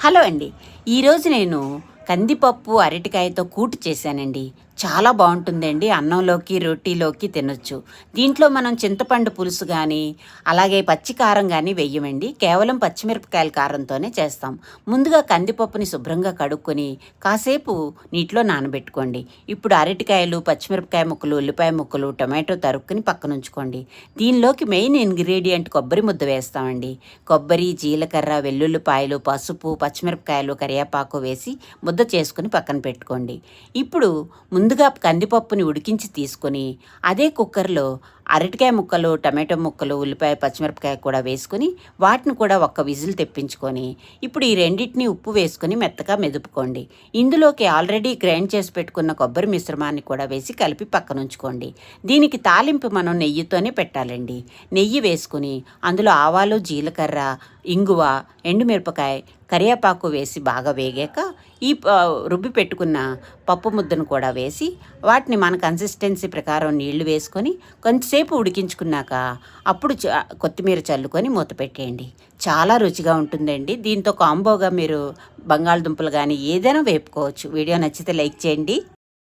Hello అండి. ఈరోజు నేను కందిపప్పు అరటికాయతో కూటు చేశానండి. చాలా బాగుంటుందండి. అన్నంలోకి రొట్టీలోకి తినొచ్చు. దీంట్లో మనం చింతపండు పులుసు కానీ అలాగే పచ్చి కారం కానీ వెయ్యమండి కేవలం పచ్చిమిరపకాయల కారంతోనే చేస్తాం. ముందుగా కందిపప్పుని శుభ్రంగా కడుక్కొని కాసేపు నీటిలో నానబెట్టుకోండి. ఇప్పుడు అరటికాయలు పచ్చిమిరపకాయ ముక్కలు ఉల్లిపాయ ముక్కలు టమాటో తరుక్కుని పక్కన ఉంచుకోండి దీనిలోకి మెయిన్ ఇంగ్రీడియంట్ కొబ్బరి ముద్ద వేస్తామండి. కొబ్బరి జీలకర్ర వెల్లుల్లిపాయలు పసుపు పచ్చిమిరపకాయలు కరివేపాకు వేసి ముద్ద చేసుకుని పక్కన పెట్టుకోండి. ఇప్పుడు ముందు ముందుగా కందిపప్పుని ఉడికించి తీసుకొని అదే కుక్కర్లో అరటికాయ ముక్కలు టమాటో ముక్కలు ఉల్లిపాయ పచ్చిమిరపకాయ కూడా వేసుకొని వాటిని కూడా ఒక్క విజిల్ తెప్పించుకొని ఇప్పుడు ఈ రెండింటిని ఉప్పు వేసుకొని మెత్తగా మెదుపుకోండి. ఇందులోకి ఆల్రెడీ గ్రైండ్ చేసి పెట్టుకున్న కొబ్బరి మిశ్రమాన్ని కూడా వేసి కలిపి పక్కన ఉంచుకోండి దీనికి తాలింపు మనం నెయ్యితోనే పెట్టాలండి. నెయ్యి వేసుకుని అందులో ఆవాలు జీలకర్ర ఇంగువ ఎండుమిరపకాయ కరివేపాకు వేసి బాగా వేగాక ఈ రుబ్బి పెట్టుకున్న పప్పు ముద్దను కూడా వేసి వాటిని మన కన్సిస్టెన్సీ ప్రకారం నీళ్ళు వేసుకొని కొంచెం కొంతసేపు ఉడికించుకున్నాక అప్పుడు చ- కొత్తిమీర చల్లుకొని మూత పెట్టేయండి. చాలా రుచిగా ఉంటుందండి. దీంతో కాంబోగా మీరు బంగాళదుంపలు కానీ ఏదైనా వేపుకోవచ్చు. వీడియో నచ్చితే లైక్ చేయండి.